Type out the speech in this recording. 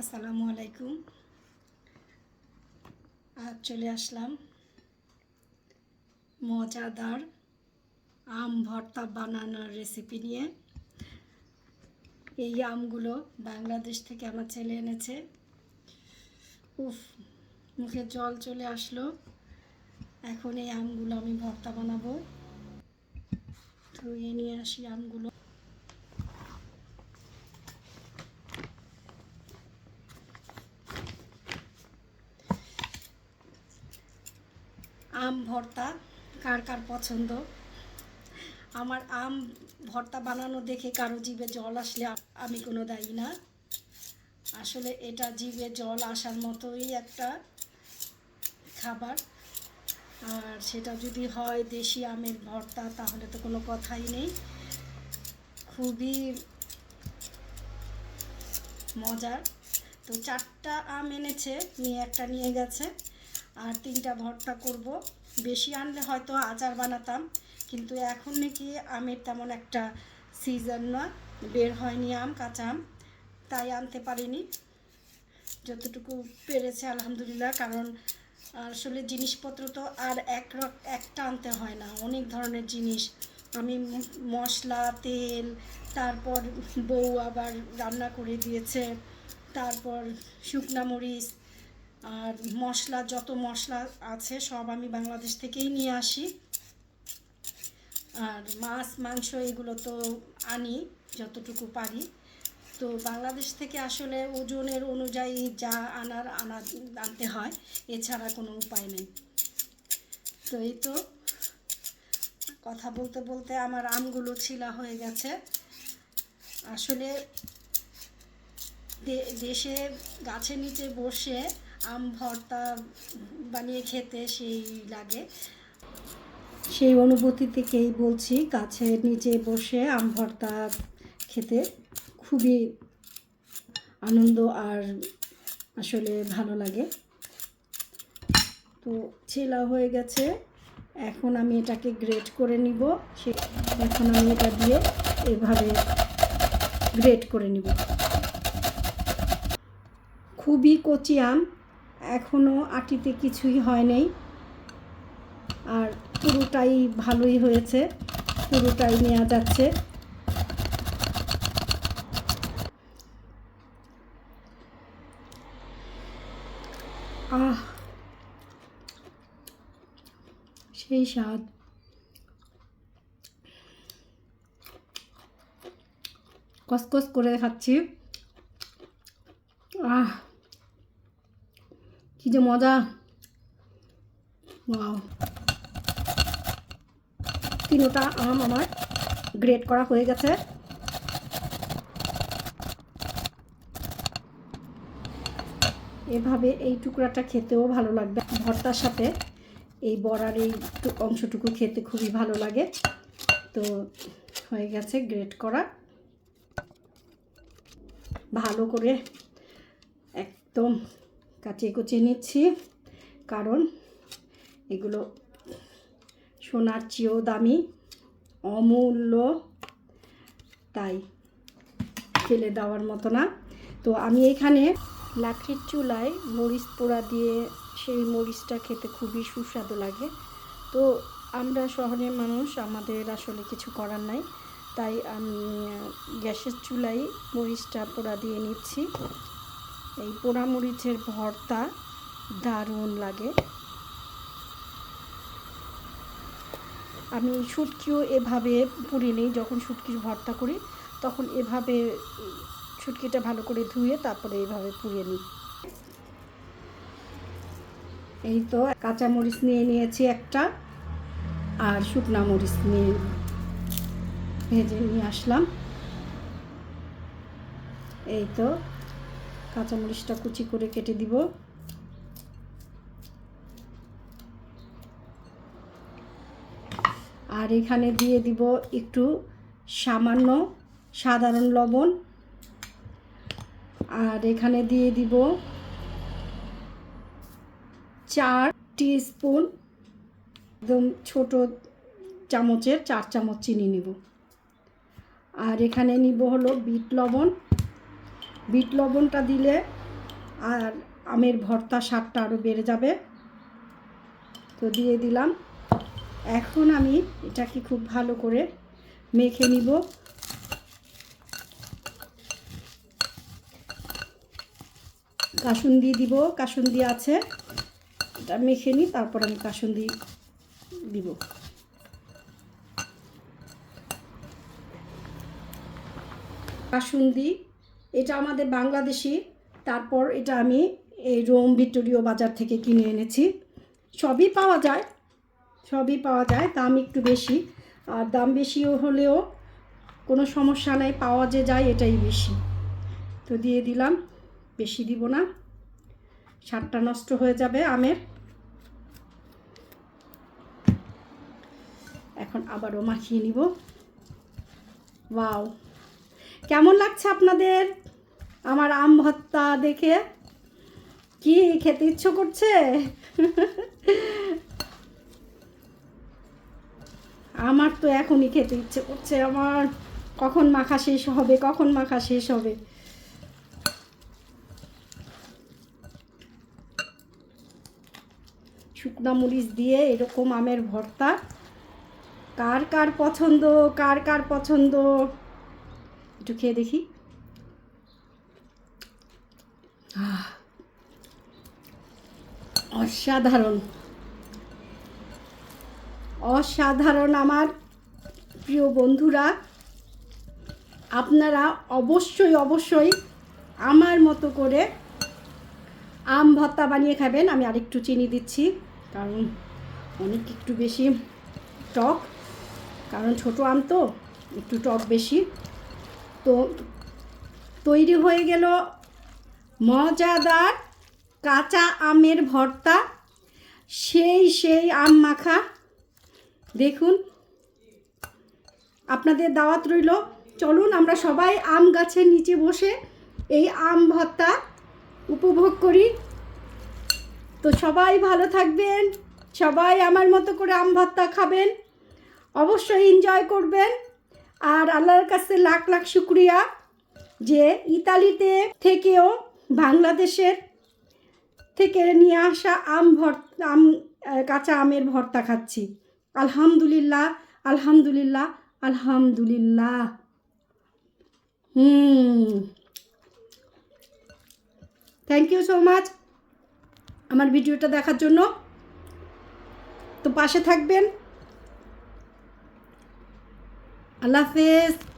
আসসালামু আলাইকুম। আজ চলে আসলাম মজাদার আম ভর্তা বানানোর রেসিপি নিয়ে। এই আমগুলো বাংলাদেশ থেকে আমার ছেলে এনেছে। উফ, মুখে জল চলে আসলো। এখন এই আমগুলো আমি ভর্তা বানাবো। ধুয়ে নিয়ে আসি আমগুলো। আম ভর্তা, কার কার পছন্দ? আমার আম ভর্তা বানানো দেখে কারও জীবে জল আসলে আমি কোনো দায়ী না। আসলে এটা জীবে জল আসার মতোই একটা খাবার। আর সেটা যদি হয় দেশি আমের ভর্তা, তাহলে তো কোনো কথাই নেই। খুবই মজার। তো চারটা আম এনেছে, নিয়ে একটা নিয়ে গেছে। আর তিনটা ভর্তা করব। বেশি আনলে হয়তো আচার বানাতাম, কিন্তু এখন নাকি আমের তেমন একটা সিজন না, বের হয়নি আম, কাঁচা আম, তাই আনতে পারিনি। যতটুকু পেরেছে আলহামদুলিল্লাহ, কারণ আসলে জিনিসপত্র তো আর এক একটা আনতে হয় না, অনেক ধরনের জিনিস। আমি মশলা, তেল, তারপর বউ আবার রান্না করে দিয়েছে, তারপর শুকনা মরিচ আর মশলা, যত মশলা আছে সব আমি বাংলাদেশ থেকেই নিয়ে আসি। আর মাছ, মাংস এগুলো তো আনি যতটুকু পারি। তো বাংলাদেশ থেকে আসলে ওজনের অনুযায়ী যা আনার আনা আনতে হয়, এছাড়া কোনো উপায় নেই। তো এই তো কথা বলতে বলতে আমার আমগুলো ছিলা হয়ে গেছে। আসলে দেশে গাছের নিচে বসে আম ভর্তা বানিয়ে খেতে সেই লাগে। সেই অনুভূতি থেকেই বলছি গাছের নিচে বসে আম ভর্তা খেতে খুবই আনন্দ আর আসলে ভালো লাগে। তো ছেলা হয়ে গেছে, এখন আমি এটাকে গ্রেট করে নিব। সে এখন আমি এটা দিয়ে এভাবে গ্রেট করে নিব। খুবই কচি আম এখনও আটিতে কিছুই হয় নাই আর পুরোটাই ভালোই হয়েছে, পুরোটাই নেওয়া যাচ্ছে। আহ, সেই স্বাদ। কসকস করে খাচ্ছি। আহ। কি যে মজা তিনোটা আম আমার গ্রেট করা হয়ে গেছে। এভাবে এই টুকরাটা খেতেও ভালো লাগবে। ভর্তার সাথে এই বড়ার এই অংশটুকু খেতে খুবই ভালো লাগে। তো হয়ে গেছে গ্রেট করা। ভালো করে একদম কাটিয়ে কুচিয়ে নিচ্ছি। কারণ এগুলো সোনার চেয়েও দামি, অমূল্য। তাই ফেলে দেওয়ার মতো না। তো আমি এখানে লাকড়ির চুলায় মরিচ পোড়া দিয়ে সেই মরিচটা খেতে খুবই সুস্বাদু লাগে। তো আমরা শহরের মানুষ, আমাদের আসলে কিছু করার নাই। তাই আমি গ্যাসের চুলায় মরিচটা পোড়া দিয়ে নিচ্ছি। এই পোড়া মরিচের ভর্তা দারুণ লাগে। আমি শুটকিও এভাবে পুড়ে নিই যখন শুটকির ভর্তা করি তখন এভাবে উম, শুটকিটা ভালো করে ধুয়ে তারপরে এইভাবে পুড়িয়ে নিই। এই তো কাঁচা মরিচ নিয়ে নিয়েছি একটা আর শুকনা মরিচ নিয়ে ভেজে নিয়ে আসলাম। এই তো কাঁচামরিচটা কুচি করে কেটে দিব। আর এখানে দিয়ে দিব একটু সামান্য সাধারণ লবণ। আর এখানে দিয়ে দিব চার স্পুন একদম ছোট চামচের চার চামচ চিনি নিব। আর এখানে নিব হলো বিট লবণ। বিট লবণটা দিলে আর আমের ভর্তা স্বাদটা আরও বেড়ে যাবে। তো দিয়ে দিলাম। এখন আমি এটাকে খুব ভালো করে মেখে নিব। কাসুন্দি দিব, কাসুন্দি আছে। এটা মেখে নিই তারপর আমি কাসুন্দি দিব। কাসুন্দি এটা আমাদের বাংলাদেশি। তারপর এটা আমি এই রোম ভিক্টোরিও বাজার থেকে কিনে এনেছি। সবই পাওয়া যায়, সবই পাওয়া যায়, দাম একটু বেশি। আর দাম বেশিও হলেও কোনো সমস্যা নাই, পাওয়া যে যায় এটাই বেশি। তো দিয়ে দিলাম, বেশি দিব না। সারটা নষ্ট হয়ে যাবে আমের। এখন আবারও মাখিয়ে নিব। ওয়াও! কেমন লাগছে আপনাদের? আমার আম ভর্তা দেখে কি খেতে ইচ্ছে করছে? আমার তো এখনই খেতে ইচ্ছে করছে। আমার কখন মাখা শেষ হবে, কখন মাখা শেষ হবে? শুকনা মরিচ দিয়ে এরকম আমের ভর্তা। কার কার পছন্দ? কার কার পছন্দ? একটু খেয়ে দেখি। অসাধারণ। অসাধারণ আমার প্রিয় বন্ধুরা। আপনারা অবশ্যই অবশ্যই আমার মতো করে আম ভর্তা বানিয়ে খাবেন। আমি আরেকটু চিনি দিচ্ছি, কারণ অনেক একটু বেশি টক, কারণ ছোট আম তো, একটু টক বেশি। তো, তৈরি হয়ে গেল মজাদার কাঁচা আমের ভর্তা। সেই সেই আম মাখা। দেখুন, আপনাদের দাওয়াত রইল। চলুন, আমরা সবাই আম গাছের নিচে বসে এই আম ভর্তা উপভোগ করি। তো সবাই ভালো থাকবেন, সবাই আমার মতো করে আম ভর্তা খাবেন। অবশ্যই এনজয় করবেন। আর আল্লাহর কাছে লাখ লাখ শুক্রিয়া যে ইতালিতে থেকেও বাংলাদেশের থেকে নিয়ে আসা আম ভর্তা আম কাঁচা আমের ভর্তা খাচ্ছি। আলহামদুলিল্লাহ আলহামদুলিল্লাহ আলহামদুলিল্লাহ। হুম। থ্যাংক ইউ সো মাচ আমার ভিডিওটা দেখার জন্য। তো পাশে থাকবেন। Allah Fest.